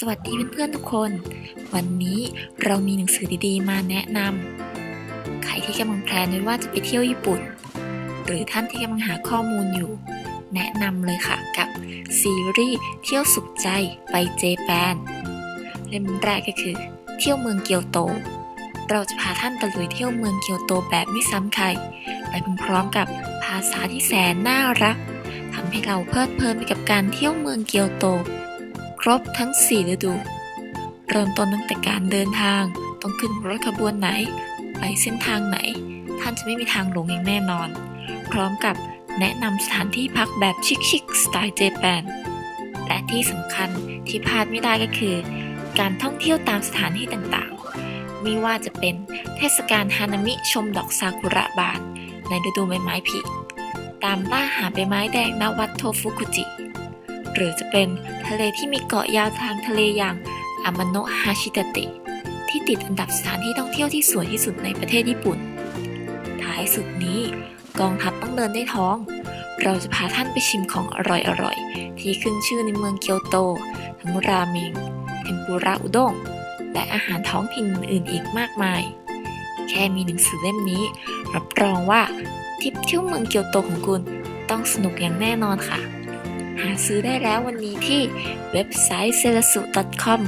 สวัสดีเพื่อนๆทุกคน วันนี้เรามีหนังสือดีๆ มาแนะนำใครที่กำลังแพลนไว้ว่าจะไปเที่ยวญี่ปุ่น หรือท่านที่กำลังหาข้อมูลอยู่ แนะนำเลยค่ะกับซีรีส์เที่ยวสุขใจไปเจแปนเล่มแรกก็คือ เที่ยวเมืองเกียวโต เราจะพาท่านตะลุยเที่ยวเมืองเกียวโตแบบไม่ซ้ำใคร ไปพร้อมๆกับภาษาที่แสนน่ารักทำให้เราเพลิดเพลินไปกับการเที่ยวเมืองเกียวโต รบทั้ง 4 ฤดู เริ่มต้นตั้งแต่การเดินทาง ต้องขึ้นรถขบวนไหน ไปเส้นทางไหน ท่านจะไม่มีทางหลงอย่างแน่นอน พร้อมกับแนะนำสถานที่พักแบบชิคๆสไตล์เจแปน และที่สำคัญที่พลาดไม่ได้ก็คือ การท่องเที่ยวตามสถานที่ต่างๆ ไม่ว่าจะเป็นเทศกาลฮานามิชมดอกซากุระบาน ในฤดูใบไม้ผลิตามล่าหาใบไม้แดงณวัดโทฟุกุจิ หรือจะเป็นทะเลที่มีเกาะยาวทางทะเลอย่างอามโนะฮาชิตะตะที่ติดอันดับสถานที่ท่องเที่ยวที่สวยที่สุดในประเทศญี่ปุ่น ท้ายสุดนี้กองทัพต้องเดินได้วยท้อง เราจะพาท่านไปชิมของอร่อยๆ ที่ขึ้นชื่อในเมืองเกียวโต ทั้งราเมง เทมปุระอุด้ง และอาหารท้องถิ่นอื่นอีกมากมาย แค่มีหนังสือเล่มนี้ รับรองว่าทริปเที่ยวเมืองเกียวโตของคุณต้องสนุกอย่างแน่นอนค่ะ หาซื้อได้แล้ววันนี้ที่เว็บไซต์เซลสุ c o m